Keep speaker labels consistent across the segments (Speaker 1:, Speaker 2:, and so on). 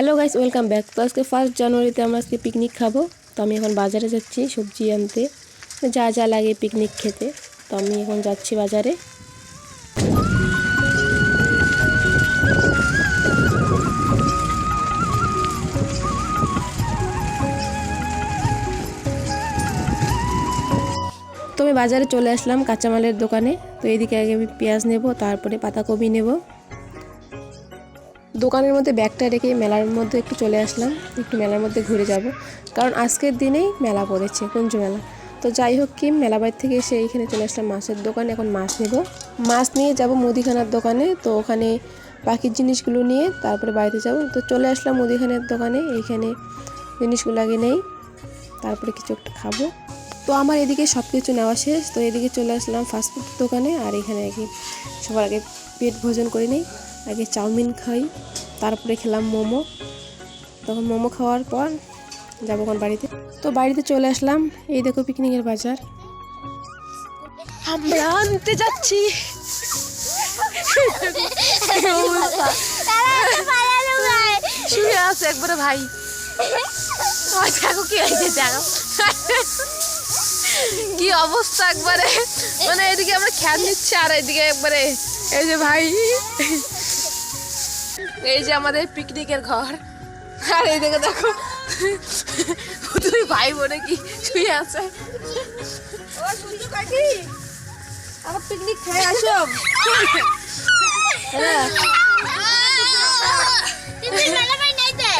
Speaker 1: Hello guys welcome back তো আজকে first জানুয়ারিতে আমরা আজকে পিকনিক খাব। তো আমি এখন বাজারে যাচ্ছি সবজি আনতে। যা যা লাগে পিকনিক খেতে। তো আমি এখন যাচ্ছি বাজারে। তো আমি বাজারে চলে আসলাম কাঁচামালের দোকানে। তো এদিকে আগে আমি পেঁয়াজ নেব, তারপরে পাতাকপি নেব। দোকানের মধ্যে ব্যাগটা রেখে মেলার মধ্যে একটু চলে আসলাম, একটু মেলার মধ্যে ঘুরে যাব। কারণ আজকের দিনেই মেলা পড়েছে, কুঞ্জ মেলা। তো যাই হোক কি মেলা বাড়ি থেকে এসে এইখানে চলে আসলাম মাছের দোকানে, এখন মাছ নেব। মাছ নিয়ে যাব মুদিখানার দোকানে, তো ওখানে বাকি জিনিসগুলো নিয়ে তারপরে বাড়িতে যাব। তো চলে আসলাম মুদিখানার দোকানে, এইখানে জিনিসগুলো আগে নেই, তারপরে কিছু একটা খাব। তো আমার এদিকে সব কিছু নেওয়া শেষ, তো এদিকে চলে আসলাম ফাস্টফুড দোকানে, আর এখানে আগে সবার আগে পেট ভোজন করে নিই। আগে চাউমিন খাই, তারপরে খেলাম মোমো। তখন মোমো খাওয়ার পর যাব কোন বাড়িতে। তো বাড়িতে চলে আসলাম, এই দেখো পিকনিকের বাজার। আমরা আনতে যাচ্ছি। শুয়ে একবারে ভাই। দেখো কি হয়েছে, দেখো। কি অবস্থা একবারে। মানে এদিকে আমরা খেয়াল নিচ্ছি, আর এদিকে একবারে এই যে ভাই। এই যে আমাদের পিকনিকের ঘর। আর এই দেখে দেখো। তুই ভাই বোনে কি শুয়ে আছে। আমার পিকনিক খাই আসো।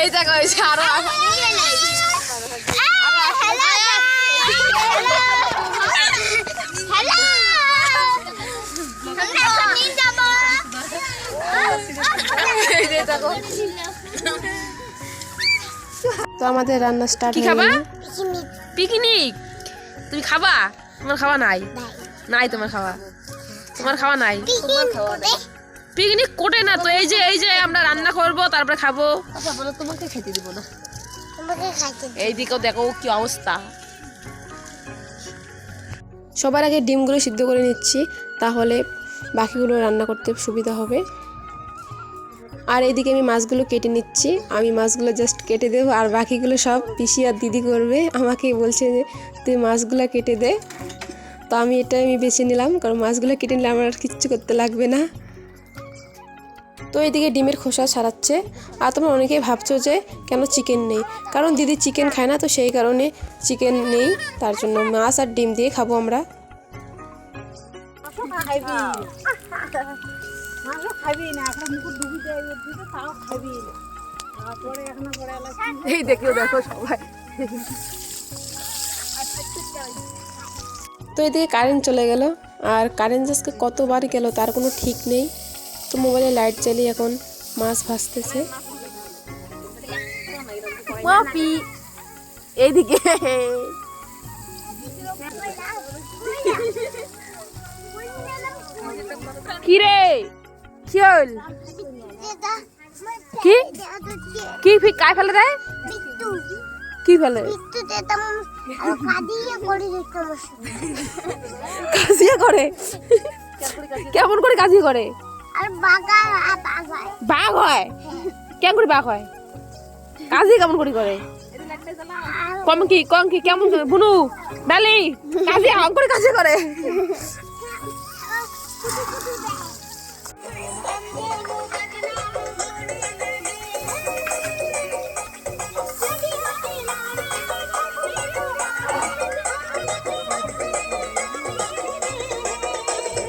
Speaker 1: এই দেখো এই সারা আরও দেখো। তো আমাদের রান্না স্টার্ট
Speaker 2: কি খাবা? পিকনিক। তুমি খাবা? তোমার খাওয়া নাই? নাই। তোমার খাওয়া। তোমার খাওয়া নাই? পিকনিক কোটে। না তো এই যে এই যে আমরা রান্না করব তারপরে খাব।
Speaker 1: আচ্ছা বলো তোমাকে খেতে দিব না।
Speaker 2: এই দিকেও দেখো কি অবস্থা।
Speaker 1: সবার আগে ডিমগুলো সিদ্ধ করে নিচ্ছি তাহলে বাকিগুলো রান্না করতে সুবিধা হবে। আর এইদিকে আমি মাছগুলো কেটে নিচ্ছি। আমি মাছগুলো জাস্ট কেটে দেবো আর বাকিগুলো সব পিসি আর দিদি করবে। আমাকে বলছে যে, তুই মাছগুলো কেটে দে। তো আমি এটা আমি বেছে নিলাম, কারণ মাছগুলো কেটে নিলে আমার আর কিচ্ছু করতে লাগবে না। তো এইদিকে ডিমের খোসা ছাড়াচ্ছে। আর তোমরা অনেকেই ভাবছ যে, কেন চিকেন নেই? কারণ দিদি চিকেন খায় না, তো সেই কারণে চিকেন নেই। তার জন্য মাছ আর ডিম দিয়ে খাব আমরা।
Speaker 2: এই দেখো দেখো সবাই।
Speaker 1: তো এদিকে কারেন্ট চলে গেল আর কারেন্ট আজকে কতবার গেল তার কোনো ঠিক নেই। তো মোবাইলে লাইট জ্বালিয়ে এখন মাছ ভাসতেছে
Speaker 2: মাপি এইদিকে। কি রে কি হল? কি? কি ফি কাই ফেলে রে কি ফেলে? কাজিয়া করে। কেমন করে কাজিয়া করে? বাঘ হয়। কেমন করে বাঘ হয়? কাজিয়া কেমন করে করে? কম কি কম কি কেমন বুনু ডালি কাজিয়া হং করে?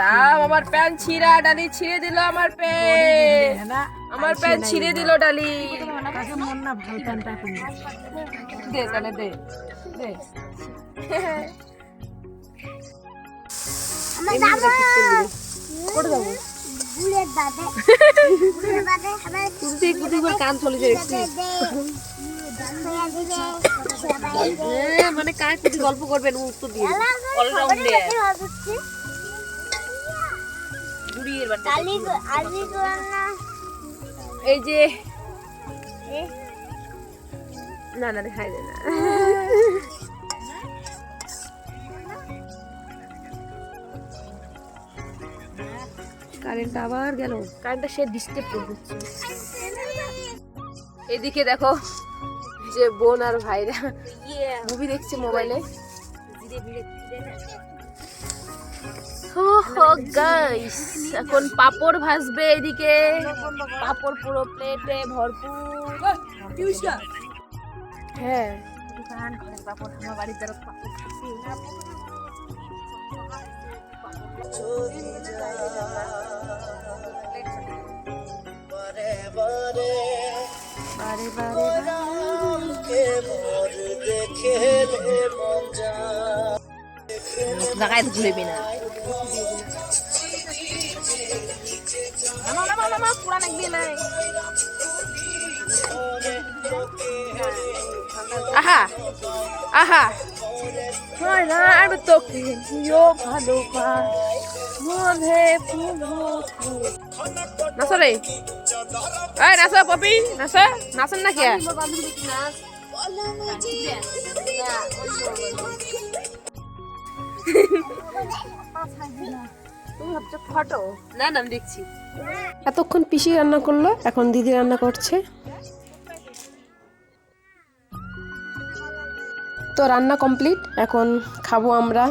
Speaker 2: রাম আমার প্যান্ট ছিঁড়া ডালি ছিঁড়ে দিল আমার প্যান্ট আমার প্যান্ট ছিঁড়ে দিল ডালি। দে তাহলে দে দে। কান চলে যায় মানে কার কিছু গল্প করবেন? উত্তর দিয়ে এই যে, না না, দেখাই না। কারেন্ট আবার গেল। কারেন্টটা সে ডিস্টার্ব করছে। এদিকে দেখো যে বোন আর ভাইরা। মুভি দেখছে মোবাইলে গাইস এখন পাপড় ভাসবে এদিকে। পাপড় পুরো প্লেটে ভরপুর। হ্যাঁ। পাপড় আমার বাড়ির দ্বারা পাপড় বারে বারে। জায়গায় ঘুরেবি না। আহা আহা। না আমি তোকে প্রিয় ভালোবাস। মনে নাচো রে। এই নাচো পপি নাচো নাচেন না কে?
Speaker 1: এতক্ষণ পিসি রান্না করল, এখন দিদি রান্না করছে। তো রান্না কমপ্লিট, এখন খাব আমরা,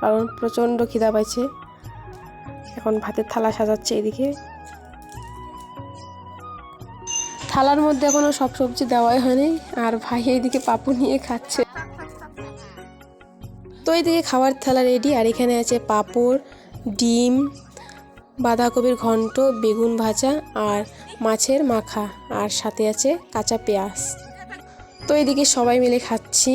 Speaker 1: কারণ প্রচণ্ড খিদা পাইছে। এখন ভাতের থালা সাজাচ্ছে এদিকে। থালার মধ্যে এখনও সব সবজি দেওয়াই হয়নি, আর ভাই এইদিকে পাপু নিয়ে খাচ্ছে। তো এইদিকে খাবার থালা রেডি আর এখানে আছে পাঁপড়, ডিম, বাঁধাকপির ঘন্ট, বেগুন ভাজা, আর মাছের মাখা, আর সাথে আছে কাঁচা পেঁয়াজ। তো এদিকে সবাই মিলে খাচ্ছি।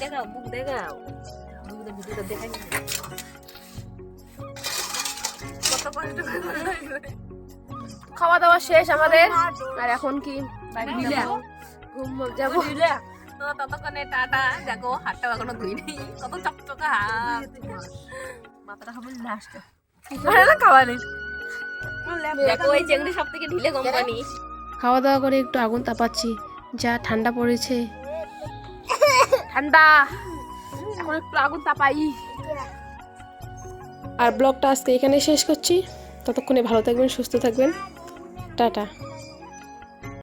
Speaker 2: দেখাও মুখ ভিডিওটা দেখাই খাওয়া দাওয়া শেষ আমাদের। আর এখন কি? ঘুম যাব। তো ততক্ষণে টাটা। দেখো হাতটা এখনও ধুই নেই। কত চকচকা হাত। মাথাটা হবে লাস্টে খাওয়া নেই। দেখো ওই চেংড়ি সব থেকে ঢিলে কোম্পানি।
Speaker 1: খাওয়া দাওয়া করে একটু আগুন তাপাচ্ছি যা ঠান্ডা পড়েছে।
Speaker 2: ঠান্ডা। এখন একটু আগুন তাপাই।
Speaker 1: আর ব্লগটা আজকে এখানে শেষ করছি। ততক্ষণে ভালো থাকবেন সুস্থ থাকবেন। টাটা।